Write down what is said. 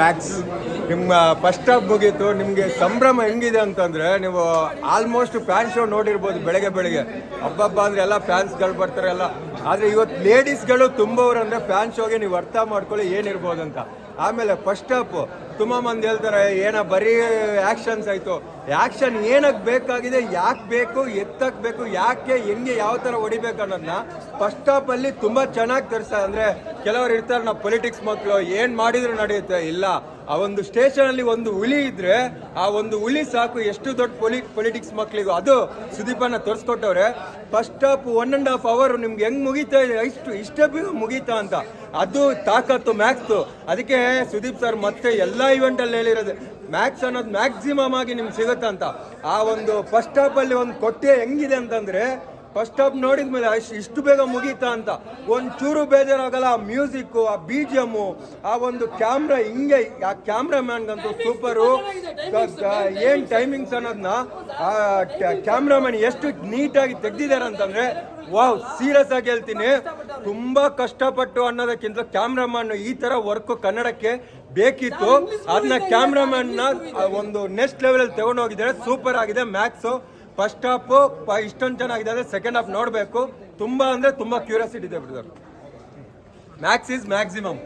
Max ನಿಮ್ಮ first half ಮುಗೀತು. ನಿಮಗೆ ಸಂಭ್ರಮ ಹೆಂಗಿದೆ ಅಂತಂದ್ರೆ, ನೀವು ಆಲ್ಮೋಸ್ಟ್ ಫ್ಯಾನ್ ಶೋ ನೋಡಿರ್ಬೋದು ಬೆಳಗ್ಗೆ ಬೆಳಗ್ಗೆ. ಹಬ್ಬ ಅಂದ್ರೆ ಎಲ್ಲ ಫ್ಯಾನ್ಸ್ಗಳು ಬರ್ತಾರೆ, ಎಲ್ಲ ಆದ್ರೆ ಇವತ್ತು ಲೇಡೀಸ್ಗಳು ತುಂಬವ್ರು ಅಂದ್ರೆ ಫ್ಯಾನ್ ಶೋಗೆ ನೀವು ಅರ್ಥ ಮಾಡ್ಕೊಳ್ಳಿ ಏನಿರ್ಬೋದು ಅಂತ ಆಮೇಲೆ ಫಸ್ಟ್ ಆಪ್ ತುಂಬ ಮಂದಿ ಹೇಳ್ತಾರೆ, ಏನ ಬರೀ ಆಕ್ಷನ್ಸ್ ಆಯ್ತು. ಆಕ್ಷನ್ ಏನಕ್ಕೆ ಬೇಕಾಗಿದೆ, ಯಾಕೆ ಬೇಕು ಎತ್ತಕ್ಕೆ ಬೇಕು, ಯಾಕೆ, ಹೆಂಗೆ, ಯಾವ ಥರ ಹೊಡಿಬೇಕು ಅನ್ನೋದನ್ನ ಫಸ್ಟ್ ಅಲ್ಲಿ ತುಂಬಾ ಚೆನ್ನಾಗಿ ತರಿಸ್ತಾರೆ ಅಂದ್ರೆ ಕೆಲವರು ಇರ್ತಾರೆ ನಾವು ಪೊಲಿಟಿಕ್ಸ್ ಮಕ್ಕಳು ಏನು ಮಾಡಿದ್ರು ನಡೆಯುತ್ತೆ? ಇಲ್ಲ. ಆ ಒಂದು ಸ್ಟೇಷನ್ ಅಲ್ಲಿ ಒಂದು ಹುಲಿ ಇದ್ರೆ ಆ ಒಂದು ಹುಲಿ ಸಾಕು ಎಷ್ಟು ದೊಡ್ಡ ಪೊಲಿ ಪೊಲಿಟಿಕ್ಸ್ ಮಕ್ಕಳಿಗೂ ಅದು ಸುದೀಪನ್ನ ತೋರಿಸ್ಕೊಟ್ಟವ್ರೆ. First stop one and half hour ನಿಮ್ಗೆ ಹೆಂಗ್ ಮುಗೀತಾ ಇದೆ? ಇಷ್ಟು, ಇಷ್ಟೇ ಮುಗೀತಾ ಅಂತ. ಅದು ತಾಕತ್ತು ಮ್ಯಾಕ್ಸ್ ಅದಕ್ಕೆ ಸುದೀಪ್ ಸರ್ ಮತ್ತೆ ಎಲ್ಲಾ ಇವೆಂಟಲ್ಲಿ ಹೇಳಿರೋದು ಮ್ಯಾಕ್ಸ್ ಅನ್ನೋದು ಮ್ಯಾಕ್ಸಿಮಮ್ ಆಗಿ ನಿಮ್ಗೆ ಸಿಗುತ್ತೆ? ಅಂತ. ಆ ಒಂದು ಫಸ್ಟ್ ಅಲ್ಲಿ ಒಂದು ಕೊಟ್ಟೆ ಹೆಂಗಿದೆ ಅಂತಂದ್ರೆ ಫಸ್ಟ್ ಹಾಫ್ ನೋಡಿದ ಮೇಲೆ ಇಷ್ಟು ಬೇಗ ಮುಗೀತಾ ಅಂತ. ಒಂದು ಚೂರು ಬೇಜಾರಾಗಲ್ಲ ಆ ಮ್ಯೂಸಿಕ್ ಆ ಬಿ ಜಿ ಎಮ್ಮು ಆ ಒಂದು ಕ್ಯಾಮ್ರಾ ಹಿಂಗೆ ಆ ಕ್ಯಾಮ್ರಾ ಮ್ಯಾನ್ಗಂತೂ ಸೂಪರು ಏನು ಟೈಮಿಂಗ್ಸ್ ಅನ್ನೋದನ್ನ ಆ ಕ್ಯಾಮ್ರಾಮನ್ ಎಷ್ಟು ನೀಟಾಗಿ ತೆಗ್ದಿದ್ದಾರೆ ಅಂತಂದ್ರೆ ವಾವ್ ಸೀರಿಯಸ್ ಆಗಿ ಹೇಳ್ತೀನಿ. ತುಂಬಾ ಕಷ್ಟಪಟ್ಟು ಅನ್ನೋದಕ್ಕಿಂತ ಕ್ಯಾಮ್ರಾಮನ್ ಈ ತರ ವರ್ಕ್ ಕನ್ನಡಕ್ಕೆ ಬೇಕಿತ್ತು. ಅದನ್ನ ಕ್ಯಾಮ್ರಾಮನ್ನ ಒಂದು ನೆಕ್ಸ್ಟ್ ಲೆವೆಲಲ್ಲಿ ತಗೊಂಡೋಗಿದ್ದಾರೆ. ಸೂಪರ್ ಆಗಿದೆ ಮ್ಯಾಕ್ಸ್ ಫಸ್ಟ್ ಹಾಫ್ ಇಷ್ಟೊಂದು ಚೆನ್ನಾಗಿದೆ ಸೆಕೆಂಡ್ ಹಾಫ್ ನೋಡಬೇಕು. ತುಂಬಾ ಅಂದ್ರೆ ತುಂಬಾ ಕ್ಯೂರಿಯಾಸಿಟಿ ಇದೆ ಬ್ರದರ್ ಮ್ಯಾಕ್ಸ್ ಈಸ್ ಮ್ಯಾಕ್ಸಿಮಮ್